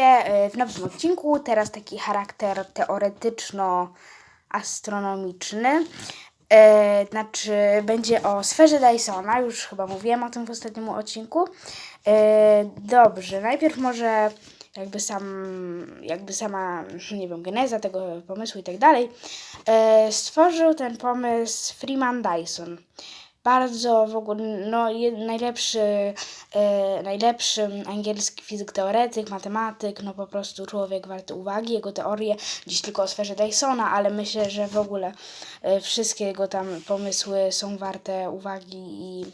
E, w nowym odcinku. Teraz taki charakter teoretyczno-astronomiczny. E, znaczy, będzie o sferze Dysona. Już chyba mówiłem o tym w ostatnim odcinku. E, dobrze, najpierw może jakby sam, jakby sama, nie wiem, geneza tego pomysłu i tak dalej. E, stworzył ten pomysł Freeman Dyson bardzo w ogóle no, najlepszy, e, najlepszy angielski fizyk teoretyk, matematyk, no po prostu człowiek warty uwagi, jego teorie, dziś tylko o sferze Dysona, ale myślę, że w ogóle e, wszystkie jego tam pomysły są warte uwagi i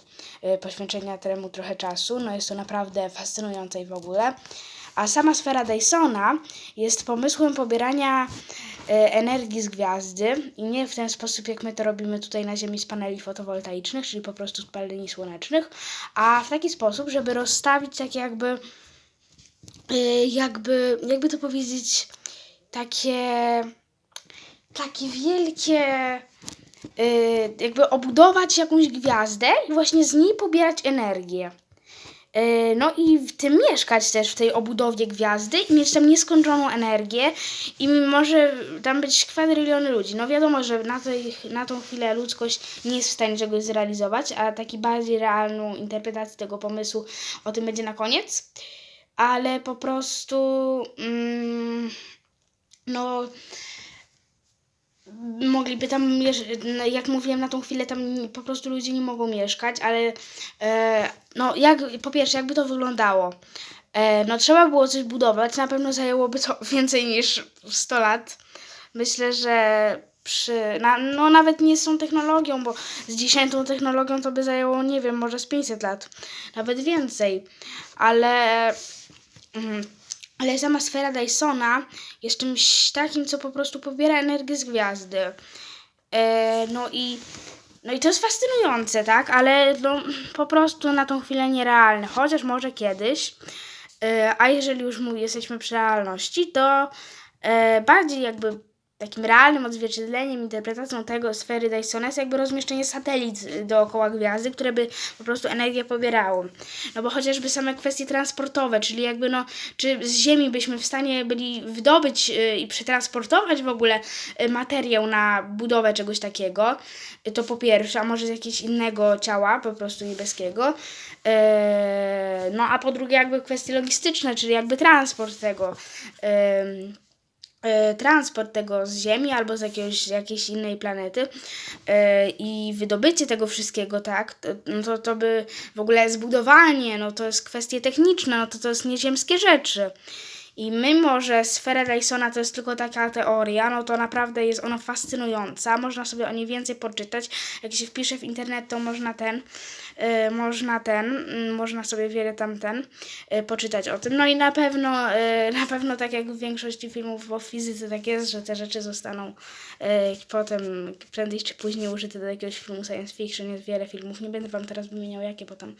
e, poświęcenia temu trochę czasu. No jest to naprawdę fascynujące i w ogóle. A sama sfera Dysona jest pomysłem pobierania e, energii z gwiazdy i nie w ten sposób, jak my to robimy tutaj na Ziemi z paneli fotowoltaicznych, czyli po prostu z paneli słonecznych, a w taki sposób, żeby rozstawić tak jakby, e, jakby, jakby to powiedzieć, takie, takie wielkie, e, jakby obudować jakąś gwiazdę i właśnie z niej pobierać energię. E, no i w tym mieszkać też w tej obudowie gwiazdy i mieć tam nieskończoną energię i może tam być kwadryliony ludzi. No wiadomo, że na, tej, na tą chwilę ludzkość nie jest w stanie czegoś zrealizować, a taki bardziej realną interpretację tego pomysłu o tym będzie na koniec. Ale po prostu mm, no mogliby tam, jak mówiłem na tą chwilę, tam po prostu ludzie nie mogą mieszkać, ale e, no jak, po pierwsze, jakby to wyglądało? E, no trzeba było coś budować, na pewno zajęłoby to więcej niż 100 lat. Myślę, że przy, na, no nawet nie z tą technologią, bo z dzisiejszą technologią to by zajęło, nie wiem, może z 500 lat, nawet więcej, ale... Mm, ale sama sfera Dysona jest czymś takim, co po prostu pobiera energię z gwiazdy. E, no i no i to jest fascynujące, tak? Ale no, po prostu na tą chwilę nierealne, chociaż może kiedyś. E, a jeżeli już mówię, jesteśmy przy realności, to e, bardziej jakby takim realnym odzwierciedleniem, interpretacją tego sfery Dysona jest jakby rozmieszczenie satelit dookoła gwiazdy, które by po prostu energię pobierało. No bo chociażby same kwestie transportowe, czyli jakby no, czy z Ziemi byśmy w stanie byli wydobyć yy, i przetransportować w ogóle yy, materiał na budowę czegoś takiego, to po pierwsze, a może z jakiegoś innego ciała, po prostu niebieskiego. No a po drugie jakby kwestie logistyczne, czyli jakby transport tego. E, transport tego z Ziemi albo z jakiegoś, jakiejś innej planety e, i wydobycie tego wszystkiego, tak, no to, to by w ogóle zbudowanie, no to jest kwestie techniczne, no to to jest nieziemskie rzeczy. I mimo, że sfera Dysona to jest tylko taka teoria, no to naprawdę jest ona fascynująca. Można sobie o niej więcej poczytać. Jak się wpisze w internet, to można ten, yy, można ten, yy, można sobie wiele tam ten yy, poczytać o tym. No i na pewno, yy, na pewno tak jak w większości filmów o fizyce tak jest, że te rzeczy zostaną potem prędzej czy później użyte do jakiegoś filmu science fiction. Jest wiele filmów. Nie będę wam teraz wymieniał jakie, bo tam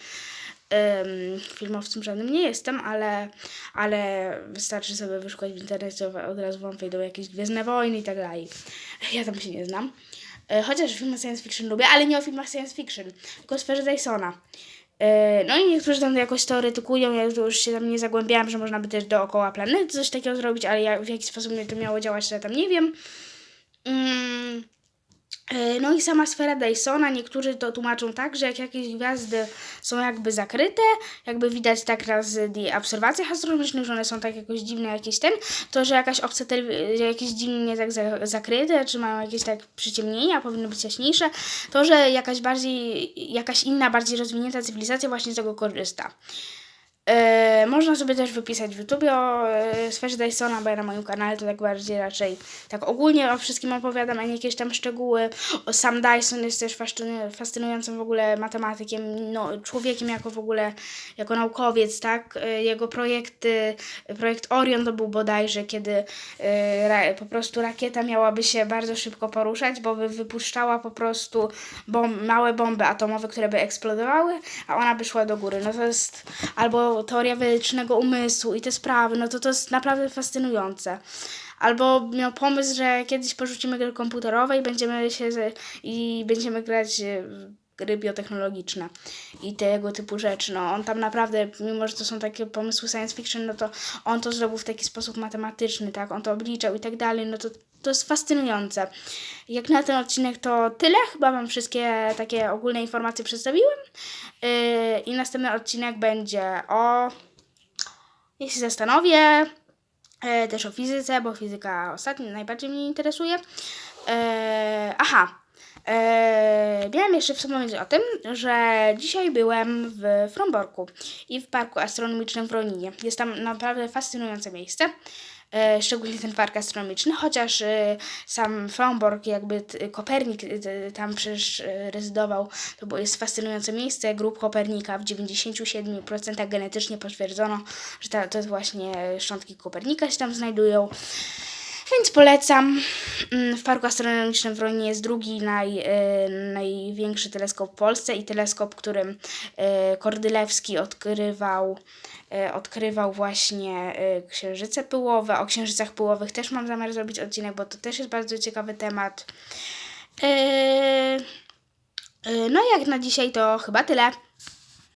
filmowcem żadnym nie jestem, ale, ale wystarczy sobie wyszukać w internecie, od razu wam wejdą jakieś Gwiezdne Wojny i tak dalej. Ja tam się nie znam. E, chociaż filmy science fiction lubię, ale nie o filmach science fiction, tylko o sferze Dysona. E, no i niektórzy tam jakoś teoretykują, ja już się tam nie zagłębiałam, że można by też dookoła planety coś takiego zrobić, ale ja, w jaki sposób to miało działać, to ja tam nie wiem. Mm. E, no i sama sfera Dysona, niektórzy to tłumaczą tak, że jak jakieś gwiazdy są jakby zakryte, jakby widać tak raz z obserwacjach astronomicznych, że one są tak jakoś dziwne, jakieś ten, to że jakaś obce że jakieś dziwnie tak zakryte, czy mają jakieś tak przyciemnienia, powinny być jaśniejsze, to że jakaś bardziej, jakaś inna, bardziej rozwinięta cywilizacja właśnie z tego korzysta. E, można sobie też wypisać w YouTube o e, sferze Dysona, bo ja na moim kanale to tak bardziej raczej tak ogólnie o wszystkim opowiadam, a nie jakieś tam szczegóły. O, sam Dyson jest też fascynującym w ogóle matematykiem, no, człowiekiem jako w ogóle, jako naukowiec, tak? E, jego projekty, projekt Orion to był bodajże, kiedy ra, po prostu rakieta miałaby się bardzo szybko poruszać, bo by wypuszczała po prostu bom małe bomby atomowe, które by eksplodowały, a ona by szła do góry. No to jest albo teoria wylicznego umysłu i te sprawy, no to to jest naprawdę fascynujące. Albo miał pomysł, że kiedyś porzucimy gry komputerowe i będziemy się i będziemy grać gry biotechnologiczne i tego typu rzeczy. No, on tam naprawdę, mimo że to są takie pomysły science fiction, no to on to zrobił w taki sposób matematyczny, tak? On to obliczał i tak dalej, no to to jest fascynujące. Jak na ten odcinek to tyle. Chyba Wam wszystkie takie ogólne informacje przedstawiłem. Yy, I następny odcinek będzie o. Jeśli zastanowię, yy, też o fizyce, bo fizyka ostatnio najbardziej mnie interesuje. Yy, aha. Yy, miałam jeszcze wspomnieć o tym, że dzisiaj byłem w Fromborku i w Parku Astronomicznym w Roninie. Jest tam naprawdę fascynujące miejsce e, szczególnie ten park astronomiczny, chociaż e, sam Fromborg, jakby t, Kopernik e, tam przecież e, rezydował, to było, jest fascynujące miejsce, grup Kopernika w 97% genetycznie potwierdzono, że ta, to jest właśnie szczątki Kopernika się tam znajdują. Więc polecam. Mm, W Parku Astronomicznym w Roninie jest drugi naj, e, największy teleskop w Polsce i teleskop, którym e, Kordylewski odkrywał, e, odkrywał właśnie księżyce pyłowe. O księżycach pyłowych też mam zamiar zrobić odcinek, bo to też jest bardzo ciekawy temat. E, e, No jak na dzisiaj to chyba tyle.